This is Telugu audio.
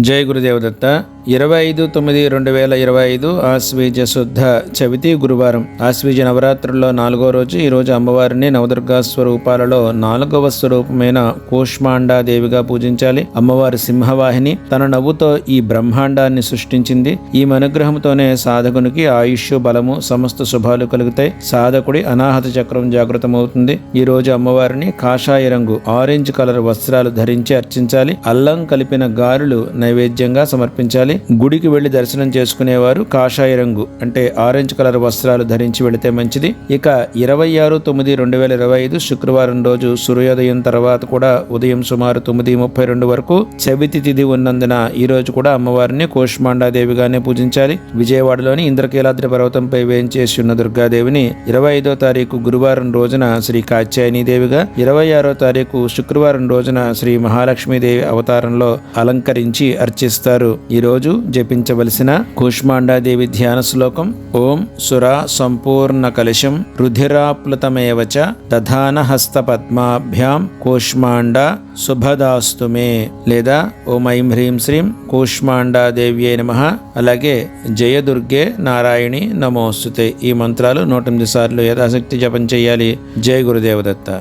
జై గురుదేవదత్త. ఇరవై ఐదు తొమ్మిది రెండు వేల ఇరవై ఐదు ఆశ్వీజ శుద్ధ చవితి గురువారం. ఆశ్వీజ నవరాత్రుల్లో నాలుగో రోజు ఈ రోజు అమ్మవారిని నవదుర్గా స్వరూపాలలో నాలుగవ స్వరూపమైన కూష్మాండాదేవిగా పూజించాలి. అమ్మవారి సింహవాహిని తన నవ్వుతో ఈ బ్రహ్మాండాన్ని సృష్టించింది. ఈ అనుగ్రహంతోనే సాధకునికి ఆయుష్ బలము సమస్త శుభాలు కలుగుతాయి. సాధకుడి అనాహత చక్రం జాగృతమవుతుంది. ఈ రోజు అమ్మవారిని కాషాయ రంగు ఆరెంజ్ కలర్ వస్త్రాలు ధరించి అర్చించాలి. అల్లం కలిపిన గారులు నైవేద్యంగా సమర్పించాలి. గుడికి వెళ్ళి దర్శనం చేసుకునేవారు కాషాయ రంగు అంటే ఆరెంజ్ కలర్ వస్త్రాలు ధరించి వెళితే మంచిది. ఇక ఇరవై ఆరు తొమ్మిది రెండు వేల ఇరవై ఐదు శుక్రవారం రోజు సూర్యోదయం తర్వాత కూడా ఉదయం సుమారు తొమ్మిది ముప్పై రెండు వరకు చవితి తిథి ఉన్నందున ఈ రోజు కూడా అమ్మవారిని కోష్మాండాదేవిగానే పూజించాలి. విజయవాడలోని ఇంద్రకీలాద్రి పర్వతంపై వేయించేసి ఉన్న దుర్గాదేవిని ఇరవై ఐదో తారీఖు గురువారం రోజున శ్రీ కాత్యాయని దేవిగా ఇరవై ఆరో తారీఖు శుక్రవారం రోజున శ్రీ మహాలక్ష్మీదేవి అవతారంలో అలంకరించి అర్చిస్తారు. ఈరోజు జపించవలసిన కూష్మాండాదేవి ధ్యాన శ్లోకం ఓం సురా సంపూర్ణ కలశం రుధిరాప్లుతమేవచ దధానహస్తపద్మాభ్యాం దధాన హస్త పద్మాభ్యాం కూష్మాండ శుభదాస్తు మే. లేదా ఓం ఐం హ్రీం శ్రీం కూష్మాండాదేవ్యే నమ. అలాగే జయదుర్గే నారాయణి నమోస్తుతే. ఈ మంత్రాలు నూట ఎనిమిది సార్లు యథాశక్తి జపం చేయాలి. జయ గురుదేవదత్త.